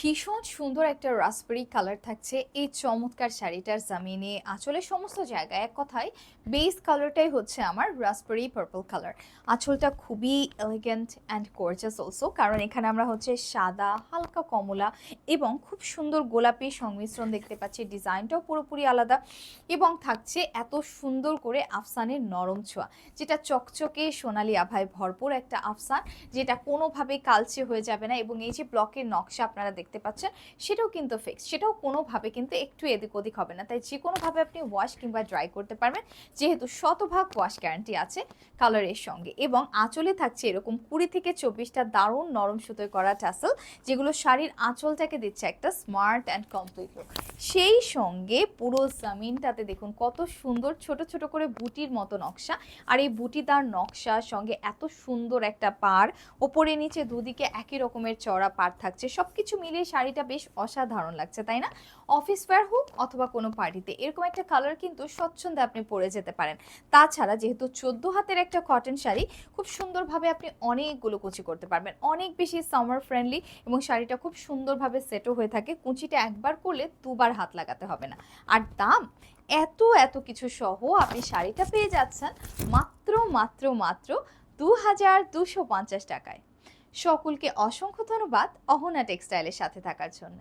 ভীষণ সুন্দর একটা রাসবেরি কালার থাকছে। এই চমৎকার শাড়িটার জামিনে আঁচলের সমস্ত জায়গায় এক কথায় বেস কালারটাই হচ্ছে আমার রাসবেরি পার্পল কালার আঁচলটা খুবই এলিগেন্ট অ্যান্ড গর্জাস অলসো কারণ এখানে আমরা হচ্ছে সাদা, হালকা কমলা এবং খুব সুন্দর গোলাপি সংমিশ্রণ দেখতে পাচ্ছি। ডিজাইনটাও পুরোপুরি আলাদা এবং থাকছে এত সুন্দর করে আফসানের নরম ছোঁয়া, যেটা চকচকে সোনালি আভায় ভরপুর একটা আফসান, যেটা কোনোভাবেই কালচে হয়ে যাবে না এবং এই যে ব্লকের নকশা আপনারা দেখতে পাচ্ছেন, সেটাও কিন্তু ফিক্স সেটাও কোনোভাবে কিন্তু একটু এদিক ওদিক হবে না। তাই যে কোনোভাবে আপনি ওয়াশ কিংবা ড্রাই করতে পারবেন, যেহেতু শতভাগ ওয়াশ গ্যারান্টি আছে কালারের সঙ্গে। এবং আঁচলে থাকছে এরকম কুড়ি থেকে চব্বিশটা দারুণ নরম সুতোয় করা টাসেল যেগুলো শাড়ির আঁচলটাকে দিচ্ছে একটা স্মার্ট অ্যান্ড কমপ্লিট লুক সেই সঙ্গে পুরো জামিনটাতে দেখুন কত সুন্দর ছোট ছোট করে বুটির মতো নকশা। আর এই বুটিদার নকশার সঙ্গে এত সুন্দর একটা পার ওপরে নিচে দুদিকে একই রকমের চড়া পার থাকছে। সব কিছু মিলিয়ে শাড়িটা বেশ অসাধারণ লাগছে, তাই না? অফিস ওয়্যার হোক অথবা কোনো পার্টিতে, এরকম একটা কালার কিন্তু স্বচ্ছন্দে আপনি পরে যেতে পারেন। তাছাড়া যেহেতু চোদ্দ হাতের একটা কটন শাড়ি, খুব সুন্দরভাবে আপনি অনেকগুলো কুচি করতে পারবেন। অনেক বেশি সামার ফ্রেন্ডলি এবং শাড়িটা খুব সুন্দরভাবে সেটও হয়ে থাকে। কুচিটা একবার করলে দুবার হাত লাগাতে হবে না। আর দাম? এত এত কিছু সহ আপনি শাড়িটা পেয়ে যাচ্ছেন মাত্র মাত্র মাত্র দু হাজার দুশো পঞ্চাশ টাকায়। সকলকে অসংখ্য ধন্যবাদ অহনা টেক্সটাইলের সাথে থাকার জন্য।